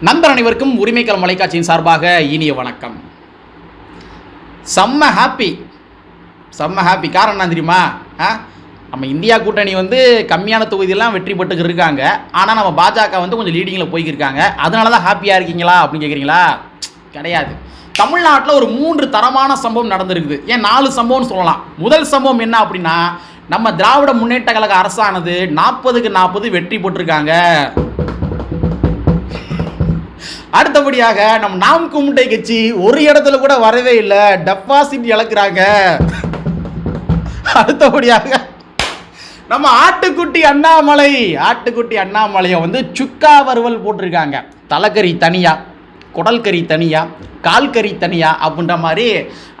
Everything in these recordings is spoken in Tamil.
நண்பர் அனைவருக்கும் உரிமைக்களம் மலைக்காட்சியின் சார்பாக இனிய வணக்கம். செம்ம ஹாப்பி செம்ம ஹாப்பி காரணம் என்ன தெரியுமா? ஆ? நம்ம இந்தியா கூட்டணி வந்து கம்மியான தொகுதியெல்லாம் வெற்றி பெற்றுக்கு இருக்காங்க. ஆனால் நம்ம பாஜக வந்து கொஞ்சம் லீடிங்கில் போய்க்கிருக்காங்க. அதனால தான் ஹாப்பியாக இருக்கீங்களா அப்படின்னு கேட்குறீங்களா கிடையாது. தமிழ்நாட்டில் ஒரு மூன்று தரமான சம்பவம் நடந்திருக்குது. ஏன் நாலு சம்பவம்னு சொல்லலாம். முதல் சம்பவம் என்ன அப்படின்னா நம்ம திராவிட முன்னேற்ற கழக அரசானது நாற்பதுக்கு நாற்பது வெற்றி போட்டிருக்காங்க அடுத்தபடியாக நம்ம நாம் கும்முட்டை கட்சி ஒரு இடத்துல கூட வரவே இல்லை. டெபாசிட் இழக்கிறாங்க. அடுத்தபடியாக நம்ம ஆட்டுக்குட்டி அண்ணாமலை. ஆட்டுக்குட்டி அண்ணாமலையை வந்து சுக்கா வறுவல் போட்டிருக்காங்க. தலைக்கறி தனியாக குடல் கறி தனியா கால் கறி தனியா அப்படின்ற மாதிரி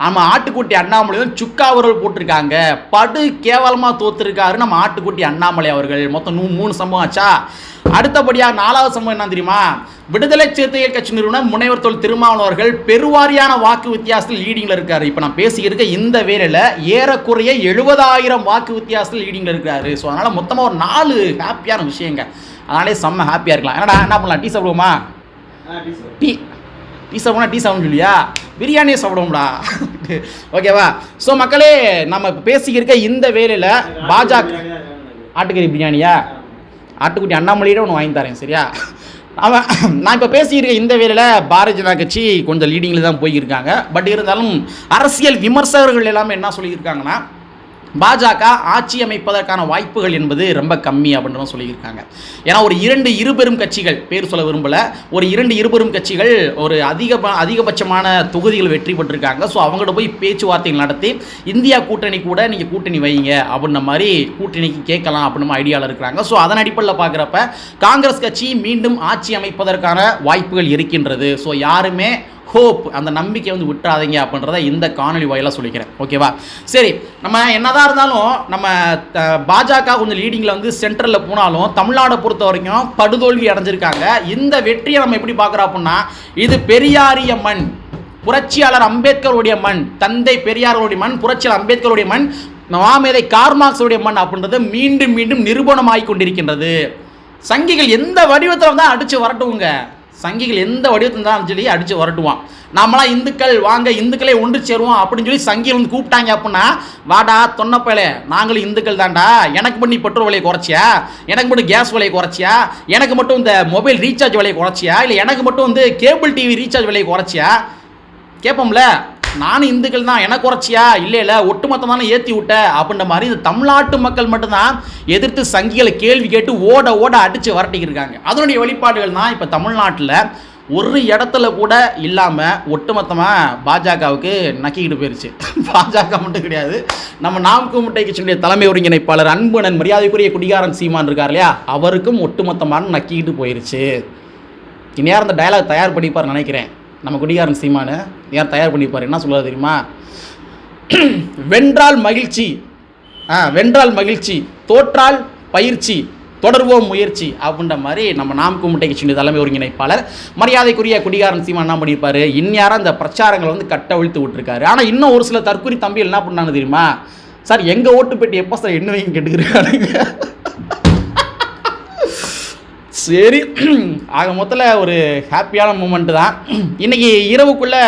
நம்ம ஆட்டுக்குட்டி அண்ணாமலையும் சுக்கா அவர்கள் போட்டிருக்காங்க. படு கேவலமாக தோத்துருக்காரு நம்ம ஆட்டுக்குட்டி அண்ணாமலை அவர்கள். மொத்தம் நூ மூணு சம்பவம் ஆச்சா? அடுத்தபடியாக நாலாவது சம்பவம் என்ன தெரியுமா? விடுதலை சிறுத்தைகள் கட்சி நிறுவனம் முனைவர் தொல் திருமாவளவர்கள் பெருவாரியான வாக்கு வித்தியாசத்தில் லீடிங்கில் இருக்காரு. இப்போ நான் பேசியிருக்க இந்த வேலையில் ஏறக்குறைய எழுபதாயிரம் வாக்கு வித்தியாசத்தில் லீடிங்கில் இருக்காரு ஸோ அதனால் மொத்தமாக ஒரு நாலு ஹாப்பியான விஷயங்க. அதனாலே செம்ம ஹாப்பியாக இருக்கலாம். என்னடா என்ன பண்ணலாம்? டீ சாப்பிடுவோமா? டீ டீ சாப்பிடணும் டீ சாப்பிடணும் இல்லையா பிரியாணியை சாப்பிடுவோம்டா. ஓகேவா ஸோ மக்களே நம்ம பேசிக்கிருக்க இந்த வேலையில் பாஜக ஆட்டுக்கறி பிரியாணியா? ஆட்டுக்குட்டி அண்ணாமலையிட ஒன்று வாங்கி தரேன் சரியா? அவன் நான் இப்போ பேசியிருக்க இந்த வேலையில் பாரதிய ஜனதா கட்சி கொஞ்சம் லீடிங்கில் தான் போயிருக்காங்க. பட் இருந்தாலும் அரசியல் விமர்சகர்கள் எல்லாமே என்ன சொல்லியிருக்காங்கன்னா பாஜக ஆட்சி அமைப்பதற்கான வாய்ப்புகள் என்பது ரொம்ப கம்மி அப்படின்றத சொல்லியிருக்காங்க. ஏன்னா ஒரு இரண்டு இருபெரும் கட்சிகள் பேர் சொல்ல விரும்பல ஒரு இரண்டு இருபெரும் கட்சிகள் ஒரு அதிக அதிகபட்சமான தொகுதிகள் வெற்றி பெற்றிருக்காங்க. ஸோ அவங்கள்ட்ட போய் பேச்சுவார்த்தைகள் நடத்தி இந்தியா கூட்டணி கூட நீங்கள் கூட்டணி வைங்க அப்படின்ற மாதிரி கூட்டணிக்கு கேட்கலாம் அப்படின்னு ஐடியாவில் இருக்கிறாங்க. ஸோ அதன் அடிப்படையில் பார்க்குறப்ப காங்கிரஸ் கட்சி மீண்டும் ஆட்சி அமைப்பதற்கான வாய்ப்புகள் இருக்கின்றது. ஸோ யாருமே ஹோப் அந்த நம்பிக்கை வந்து விட்டுறாதீங்க அப்படின்றத இந்த காணொலி வாயிலாக சொல்லிக்கிறேன். ஓகேவா சரி நம்ம என்னதான் இருந்தாலும் நம்ம த- பாஜக கொஞ்சம் லீடிங்கில் வந்து சென்ட்ரலில் போனாலும் தமிழ்நாடை பொறுத்த வரைக்கும் படுதோல்வி அடைஞ்சிருக்காங்க. இந்த வெற்றியை நம்ம எப்படி பார்க்குறோம் அப்படின்னா இது பெரியாரிய மண் புரட்சியாளர் அம்பேத்கருடைய மண் தந்தை பெரியாருடைய மண் புரட்சியாளர் அம்பேத்கருடைய மண் மாமேதை கார்மார்க்ஸுடைய மண் அப்படின்றது மீண்டும் மீண்டும் நிரூபணமாகி கொண்டிருக்கின்றது. சங்கிகள் எந்த வடிவத்தில் தான் அடித்து வரட்டுங்க சங்கிகள் எந்த வடிவத்தில் இருந்தாலும் சொல்லி அடித்து வரட்டுவான். நம்மளாம் இந்துக்கள் வாங்க இந்துக்களே ஒன்று சேருவோம் அப்படின்னு சொல்லி சங்கிகள் வந்து கூப்பிட்டாங்க அப்படின்னா வாடா தொன்னப்பயலே நாங்களும் இந்துக்கள் தான்டா. எனக்கு மட்டும் நீ பெட்ரோல் விலையை குறைச்சியா? எனக்கு மட்டும் கேஸ் விலையை குறைச்சியா? எனக்கு மட்டும் இந்த மொபைல் ரீசார்ஜ் விலையை குறைச்சியா? இல்லை எனக்கு மட்டும் வந்து கேபிள் டிவி ரீசார்ஜ் விலையை குறைச்சியா? கேட்போம்ல நானும் இந்துக்கள் தான். எனக்கு குறைச்சியா? இல்லை இல்லை ஒட்டுமொத்தம் தானே ஏற்றி விட்ட. அப்படின்ற மாதிரி இது தமிழ்நாட்டு மக்கள் மட்டும்தான் எதிர்த்து சங்கிகளை கேள்வி கேட்டு ஓட ஓட அடித்து வரட்டிக்கிருக்காங்க அதனுடைய வெளிப்பாடுகள் தான் இப்போ தமிழ்நாட்டில் ஒரு இடத்துல கூட இல்லாமல் ஒட்டுமொத்தமாக பாஜகவுக்கு நக்கிக்கிட்டு போயிருச்சு. பாஜக மட்டும் கிடையாது. நம்ம நாம் கும்பிட்டை கட்சியினுடைய தலைமை ஒருங்கிணைப்பாளர் அன்புணன் மரியாதைக்குரிய குடிகாரன் சீமான் இருக்கார் இல்லையா? அவருக்கும் ஒட்டுமொத்தமான நக்கிக்கிட்டு போயிருச்சு. இந்நேரம் அந்த டயலாக் தயார் பண்ணிப்பார் நினைக்கிறேன். நம்ம குடிகாரன் சீமானு யார் தயார் பண்ணிப்பார் என்ன சொல்லுறது தெரியுமா? வென்றால் மகிழ்ச்சி. ஆ வென்றால் மகிழ்ச்சி. தோற்றால் பயிற்சி. தொடர்வோம் முயற்சி. அப்படின்ற மாதிரி நம்ம நாம் கும்பிட்டை கட்சியினுடைய தலைமை ஒருங்கிணைப்பாளர் மரியாதைக்குரிய குடிகாரன் சீமா என்ன பண்ணியிருப்பாரு? இந்நேரம் அந்த பிரச்சாரங்களை வந்து கட்டவிழ்த்து விட்டுருக்காரு. ஆனால் இன்னும் ஒரு சில தற்கொலை தம்பி என்ன பண்ணாங்க தெரியுமா? சார் எங்கள் ஓட்டு பெட்டி எப்போ சார் என்ன வைங்க கேட்டுக்கிறாருங்க. சரி. ஆக மொத்தத்தில் ஒரு ஹாப்பியான மூமெண்ட்டு தான். இன்றைக்கி இரவுக்குள்ளே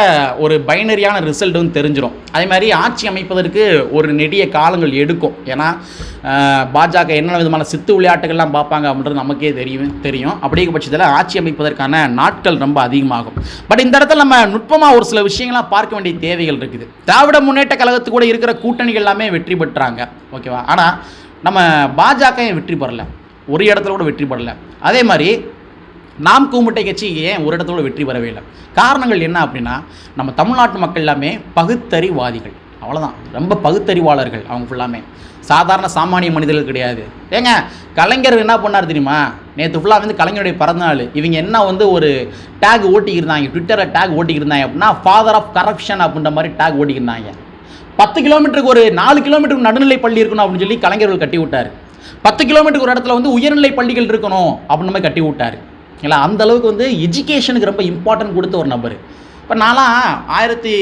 ஒரு பைனரியான ரிசல்ட் வந்து தெரிஞ்சிடும் அதே மாதிரி ஆட்சி அமைப்பதற்கு ஒரு நெடிய காலங்கள் எடுக்கும். ஏன்னா பாஜக என்னென்ன விதமான சித்து விளையாட்டுகள்லாம் பார்ப்பாங்க அப்படின்றது நமக்கே தெரியும் தெரியும். அப்படிங்கிற பட்சத்தில் ஆட்சி அமைப்பதற்கான நாட்கள் ரொம்ப அதிகமாகும். பட் இந்த இடத்துல நம்ம நுட்பமாக ஒரு சில விஷயங்கள்லாம் பார்க்க வேண்டிய தேவைகள் இருக்குது. திராவிட முன்னேற்ற கழகத்து கூட இருக்கிற கூட்டணிகள் எல்லாமே வெற்றி பெற்றாங்க. ஓகேவா? ஆனால் நம்ம பாஜக ஏன் வெற்றி பெறலை. ஒரு இடத்துல கூட வெற்றி பெறல. அதே மாதிரி நாம் கூமுட்டை கட்சி ஏன் ஒரு இடத்துல வெற்றி பெறவே இல்லை? காரணங்கள் என்ன அப்படின்னா நம்ம தமிழ்நாட்டு மக்கள் எல்லாமே பகுத்தறிவாதிகள். அவ்வளோதான் ரொம்ப பகுத்தறிவாளர்கள் அவங்க ஃபுல்லாமே சாதாரண சாமானிய மனிதர்கள் கிடையாது. ஏங்க கலைஞர் என்ன பண்ணார் தெரியுமா? நேற்று ஃபுல்லாக வந்து கலைஞருடைய பிறந்தநாள். இவங்க என்ன வந்து ஒரு டேக் ஓட்டிக்கிருந்தாங்க. ட்விட்டரில் டேக் ஓட்டிக்கிருந்தாங்க அப்படின்னா ஃபாதர் ஆஃப் கரப்ஷன் அப்படின்ற மாதிரி டேக் ஓட்டிக்கிருந்தாங்க. பத்து கிலோமீட்டருக்கு ஒரு நாலு கிலோமீட்டருக்கு நடுநிலை பள்ளி இருக்கணும் அப்படின்னு சொல்லி கலைஞர்கள் கட்டி விட்டார். பத்து கிலோமீட்டருக்கு ஒரு இடத்துல வந்து உயர்நிலை பள்ளிகள் இருக்கணும் அப்படின்னு மாதிரி கட்டி விட்டார். இல்லை அந்த அளவுக்கு வந்து எஜுகேஷனுக்கு ரொம்ப இம்பார்ட்டன்ட் கொடுத்த ஒரு நபர். இப்போ நான்லாம் ஆயிரத்தி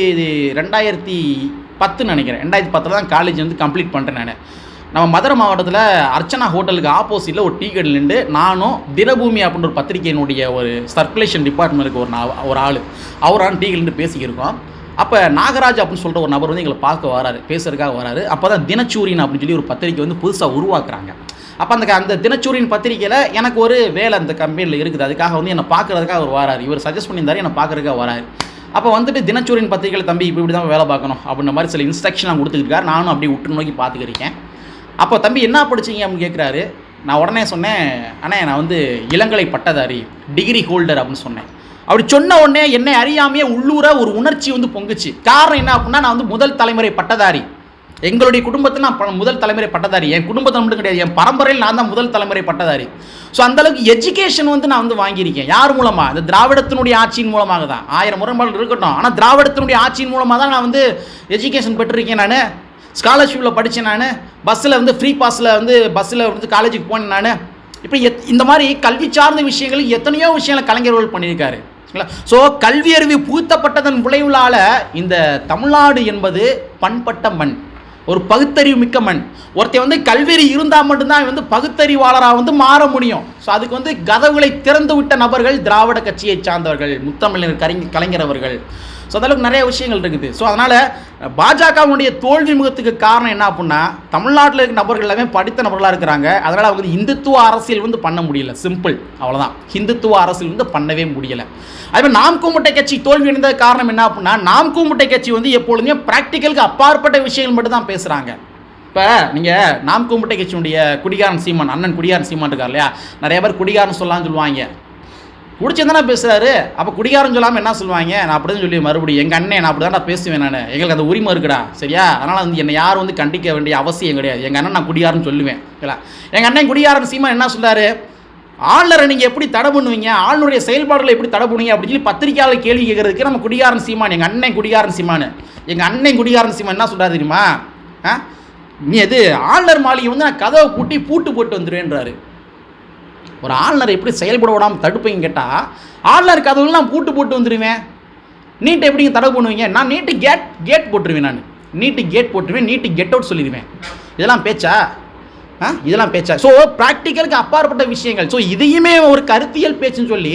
ரெண்டாயிரத்தி பத்துன்னு நினைக்கிறேன். ரெண்டாயிரத்தி பத்தில் தான் காலேஜ் வந்து கம்ப்ளீட் பண்ணுறேன் நான். நம்ம மதுரை மாவட்டத்தில் அர்ச்சனா ஹோட்டலுக்கு ஆப்போசிட்டில் ஒரு டீ கடையில் நின்று நானும் தினபூமி அப்படின்ற ஒரு பத்திரிகையினுடைய ஒரு சர்க்குலேஷன் டிபார்ட்மெண்ட்டுக்கு ஒரு ஒரு ஆள். அவரான டீ கடையில் பேசிக்கிருக்கோம். அப்போ நாகராஜ் அப்படின்னு சொல்கிற ஒரு நபர் வந்து எங்களை பார்க்க வராரு பேசுறதுக்காக வராரு. அப்போ தான் தினச்சூரியன் அப்படின்னு சொல்லி ஒரு பத்திரிக்கை வந்து புதுசாக உருவாக்குறாங்க. அப்போ அந்த க- அந்த தினச்சூரியன் பத்திரிக்கையில் எனக்கு ஒரு வேலை அந்த கம்பெனியில் இருக்குது. அதுக்காக வந்து என்னை பார்க்குறதுக்காக அவர் வராரு. இவர் சஜஸ்ட் பண்ணியிருந்தாரு என்னை பார்க்குறதுக்காக வராரு. அப்போ வந்துட்டு தினச்சூரியன் பத்திரிகையில் தம்பி இப்படி இப்படி தான் வேலை பார்க்கணும் அப்படின்ற மாதிரி சில இன்ஸ்ட்ரக்ஷன் கொடுத்துருக்காரு நானும் அப்படி உற்று நோக்கி பார்த்துக்கிறேன் அப்போ தம்பி என்ன படிச்சீங்க? அப்படின்னு கேட்குறாரு நான் உடனே சொன்னேன் அண்ணே நான் வந்து இளங்கலை பட்டதாரி டிகிரி ஹோல்டர் அப்படின்னு சொன்னேன். அப்படி சொன்ன உடனே என்னை அறியாமையே உள்ளூர ஒரு உணர்ச்சி வந்து பொங்குச்சு. காரணம் என்ன அப்படின்னா நான் வந்து முதல் தலைமுறை பட்டதாரி. எங்களுடைய குடும்பத்தில் நான் முதல் தலைமுறை பட்டதாரி. என் குடும்பத்தில் மட்டும் கிடையாது என் பரம்பரையில் நான் தான் முதல் தலைமுறை பட்டதாரி. ஸோ அந்தளவுக்கு எஜுகேஷன் வந்து நான் வந்து வாங்கியிருக்கேன். யார் மூலமாக இந்த திராவிடத்தினுடைய ஆட்சியின் மூலமாக தான். ஆயிரம் முரண்பாடு இருக்கட்டும். ஆனால் திராவிடத்தினுடைய ஆட்சியின் மூலமாக தான் நான் வந்து எஜுகேஷன் பெற்றிருக்கேன் நான். ஸ்காலர்ஷிப்பில் படித்தேன் நான். பஸ்ஸில் வந்து ஃப்ரீ பாஸில் வந்து பஸ்ஸில் வந்து காலேஜுக்கு போனேன் நான். இப்போ எத் இந்த மாதிரி கல்வி சார்ந்த விஷயங்கள் எத்தனையோ விஷயங்களை கலைஞர்கள் பண்ணியிருக்காரு. ஸோ கல்வியறிவு புகுத்தப்பட்டதன் விளைவுகளால் இந்த தமிழ்நாடு என்பது பண்பட்ட மண் ஒரு பகுத்தறிவு மிக்க மண். ஒருத்தன் வந்து கல்வியறி இருந்தால் மட்டும்தான் வந்து பகுத்தறிவாளராக வந்து மாற முடியும். ஸோ அதுக்கு வந்து கதவுகளை திறந்து விட்ட நபர்கள் திராவிட கட்சியை சார்ந்தவர்கள் முத்தமிழர் கலைஞர் கலைஞர் அவர்கள். ஸோ அந்தளவுக்கு நிறைய விஷயங்கள் இருக்குது. ஸோ அதனால் பாஜகவுடைய தோல்வி முகத்துக்கு காரணம் என்ன அப்படின்னா தமிழ்நாட்டில் இருக்க நபர்கள் எல்லாமே படித்த நபர்களாக இருக்கிறாங்க. அதனால் அவங்க இந்துத்துவ அரசியல் வந்து பண்ண முடியல. சிம்பிள் அவ்வளோதான் ஹிந்துத்துவ அரசியல் வந்து பண்ணவே முடியலை. அதே நாம் கூமுட்டை கட்சி தோல்வி அடைந்தது காரணம் என்ன அப்படின்னா நாம் கூமுட்டை கட்சி வந்து எப்பொழுதுமே ப்ராக்டிக்கலுக்கு அப்பாற்பட்ட விஷயங்கள் மட்டும் தான் பேசுகிறாங்க இப்போ நீங்கள் நாம் கூமுட்டை கட்சியினுடைய குடிகாரன் சீமான் அண்ணன் குடிகாரன் சீமான் இருக்கார் இல்லையா? நிறைய பேர் குடிகாரன் சொல்லலாம்னு சொல்லுவாங்க. குடிச்சிருந்தானே பேசுகிறாரு அப்போ குடிகாரம் சொல்லாமல் என்ன சொல்லுவாங்க? நான் அப்படி தான் சொல்லி மறுபடியும். எங்கள் அண்ணன் நான் அப்படி தான் பேசுவேன் நான். எங்களுக்கு அந்த உரிமை இருக்குடா. சரியா? அதனால் வந்து என்னை யாரும் வந்து கண்டிக்க வேண்டிய அவசியம் கிடையாது. எங்கள் அண்ணன் நான் குடியாரன்னு சொல்லுவேன். இல்லை எங்கள் அண்ணன் குடிகாரன் சீமா என்ன சொல்கிறாரு ஆளுநரை நீங்கள் எப்படி தடை பண்ணுவீங்க? ஆளுநருடைய செயல்பாடுகளை எப்படி தடை பண்ணுவீங்க? அப்படின்னு சொல்லி பத்திரிக்கையாளர் கேள்வி கேட்கறதுக்கு நம்ம குடியாரன் சீமான் எங்கள் அண்ணன் குடியாரன் சீமானு. எங்கள் அண்ணன் குடிகாரன் சீமான் என்ன சொல்றாரு தெரியுமா? ஆ? நீ எது? ஆளுநர் மாளிகை வந்து நான் கதவை பூட்டி பூட்டு போட்டு வந்துடுவேன்றாரு. ஒரு ஆளுநர் எப்படி செயல்பட விடாமல் தடுப்பீங்க கேட்டால் ஆளுநர் கதவுல நான் பூட்டு போட்டு வந்துடுவேன் நீட்டை எப்படிங்க தடை பண்ணுவீங்க? நான் நீட்டு கேட் கேட் போட்டுருவேன் நான். நீட்டு கேட் போட்டுருவேன் நீட்டு கெட் அவுட் சொல்லிடுவேன். இதெல்லாம் பேச்சா? ஆ? இதெல்லாம் பேச்சா? ஸோ ப்ராக்டிக்கலுக்கு அப்பாற்பட்ட விஷயங்கள். ஸோ இதையுமே ஒரு கருத்தியல் பேச்சுன்னு சொல்லி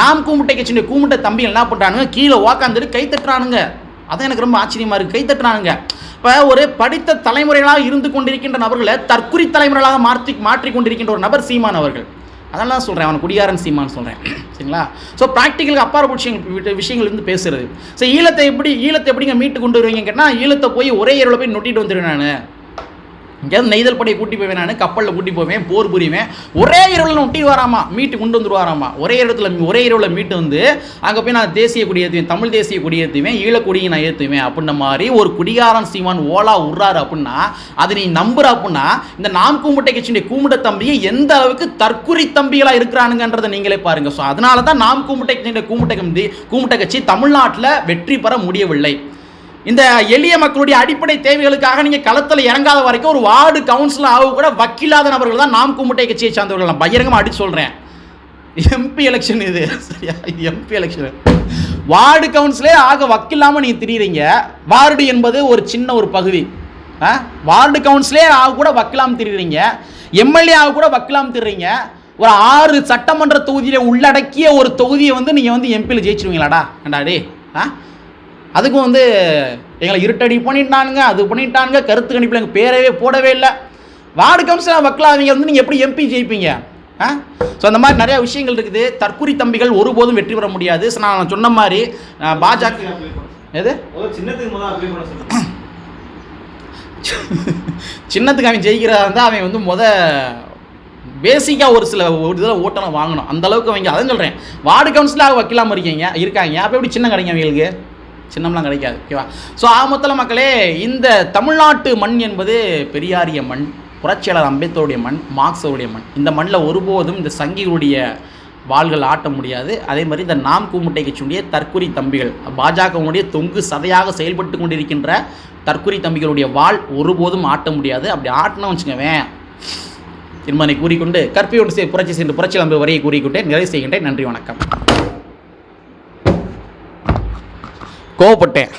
நாம் கூமுட்டை கட்சியுடைய கூமுட்டை தம்பிகள் என்ன பண்ணுறானுங்க கீழே உக்காந்துட்டு கை தட்டுறானுங்க. அதான் எனக்கு ரொம்ப ஆச்சரியமாக இருக்குது கை தட்டுறானுங்க. இப்போ ஒரு படித்த தலைமுறைகளாக இருந்து கொண்டிருக்கின்ற நபர்களை தற்குறி தலைமுறைகளாக மாற்றி மாற்றி கொண்டிருக்கின்ற ஒரு நபர் சீமான் அவர்கள். அதெல்லாம் சொல்கிறேன் அவன் குடியாரன் சீமான் சொல்கிறேன் சரிங்களா? ஸோ ப்ராக்டிக்கலுக்கு அப்பாற்பட்ட விஷயங்கள் விட்டு- விஷயங்கள் வந்து பேசுறது. ஸோ ஈழத்தை எப்படி ஈழத்தை எப்படிங்க மீட்டு கொண்டு வருவீங்க கேட்டால் ஈழத்தை போய் ஒரே இரவில் போய் நொட்டிட்டு வந்துடுவேன் நான். எங்கேயாவது நெய்தல் படையை கூட்டி போவேன் நான் கப்பலில் கூட்டி போவேன் போர் புரிவேன். ஒரே இரவில் ஒட்டி வராமா? மீட்டு கொண்டு வந்துருவாராமா ஒரே இடத்துல ஒரே இரவில் மீட்டு வந்து அங்கே போய் நான் தேசிய கொடி ஏற்றுவேன் தமிழ் தேசிய கொடி ஏற்றுவேன் ஈழக்கொடியை நான் ஏற்றுவேன் அப்படின்ற மாதிரி ஒரு குடியாரன் சீமான் ஓலா உர்றாரு அப்படின்னா அதை நீ நம்புற அப்படின்னா இந்த நாம் கூமுட்டை கட்சியுடைய கூமுட்ட தம்பியை எந்த அளவுக்கு தற்குறி தம்பிகளாக இருக்கிறானுங்கன்றதை நீங்களே பாருங்க. ஸோ அதனால தான் நாம் கூமுட்டை கட்சியுடைய கூமுட்டை கம்பி கூமுட்டை கட்சி தமிழ்நாட்டில் வெற்றி பெற முடியவில்லை. இந்த எளிய மக்களுடைய அடிப்படை தேவைகளுக்காக நீங்க களத்தில் இறங்காத வரைக்கும் ஒரு வார்டு கவுன்சிலர் ஆக கூட வக்கில்லாத நபர்கள் தான் நாம் கும்பிட்டை கட்சியை சார்ந்தவர்கள். நான் பகிரங்கமாக அடிச்சு சொல்றேன். எம்பி எலெக்ஷன் இது. சரியா? இது எம்பி எலெக்ஷன் வார்டு கவுன்சிலே ஆக வக்கில்லாமல் நீங்க திரியுறீங்க. வார்டு என்பது ஒரு சின்ன ஒரு பகுதி. ஆ? வார்டு கவுன்சிலே ஆக கூட வக்கிலாம் திரியுறீங்க. எம்எல்ஏ ஆக கூட வக்கிலாம் திரிறீங்க ஒரு ஆறு சட்டமன்ற தொகுதியில உள்ளடக்கிய ஒரு தொகுதியை வந்து நீங்க வந்து எம்பியில் ஜெயிச்சிருவீங்களாடா? ஏண்டா டே ஆ? அதுக்கும் வந்து எங்களை இருட்டடி பண்ணிட்டானுங்க அது பண்ணிட்டானுங்க கருத்து கணிப்பில் எங்கள் பேரவே போடவே இல்லை. வார்டு கவுன்சிலர் வக்கலாவீங்க வந்து நீங்கள் எப்படி எம்பி ஜெயிப்பீங்க? ஆ? ஸோ அந்த மாதிரி நிறையா விஷயங்கள் இருக்குது. தற்குறி தம்பிகள் ஒருபோதும் வெற்றி பெற முடியாது. ஸோ நான் சொன்ன மாதிரி பாஜக எது? சின்னத்துக்கு அவன் ஜெயிக்கிறதா இருந்தால் அவன் வந்து முத பேசிக்காக ஒரு சில ஒரு இதில் ஓட்டெல்லாம் வாங்கணும். அந்த அளவுக்கு அவங்க அதான் சொல்கிறேன் வார்டு கவுன்சிலாக வைக்கலாம இருக்கீங்க இருக்காங்க. அப்போ எப்படி சின்னம் கிடைக்கும் அவங்களுக்கு? சின்னம்லாம் கிடைக்காது ஓகேவா ஸோ ஆமத்தில் மக்களே இந்த தமிழ்நாட்டு மண் என்பது பெரியாரிய மண் புரட்சியாளர் அம்பேத்கருடைய மண் மார்க்ஸருடைய மண். இந்த மண்ணில் ஒருபோதும் இந்த சங்கிகளுடைய வாள்கள் ஆட்ட முடியாது. அதே மாதிரி இந்த நாம் கூமுட்டை கட்சியுடைய தற்குறி தம்பிகள் பாஜகவுடைய தொங்கு சதையாக செயல்பட்டு கொண்டிருக்கின்ற தற்குறி தம்பிகளுடைய வாள் ஒருபோதும் ஆட்ட முடியாது. அப்படி ஆட்டினா வச்சுக்கவேன். என்பதை கூறிக்கொண்டு கற்பியோடு சே புரட்சி சென்று புரட்சி அம்பு வரையை கூறிக்கொண்டே நிறைவு செய்கின்றேன். நன்றி வணக்கம். கோவப்பட்டேன்.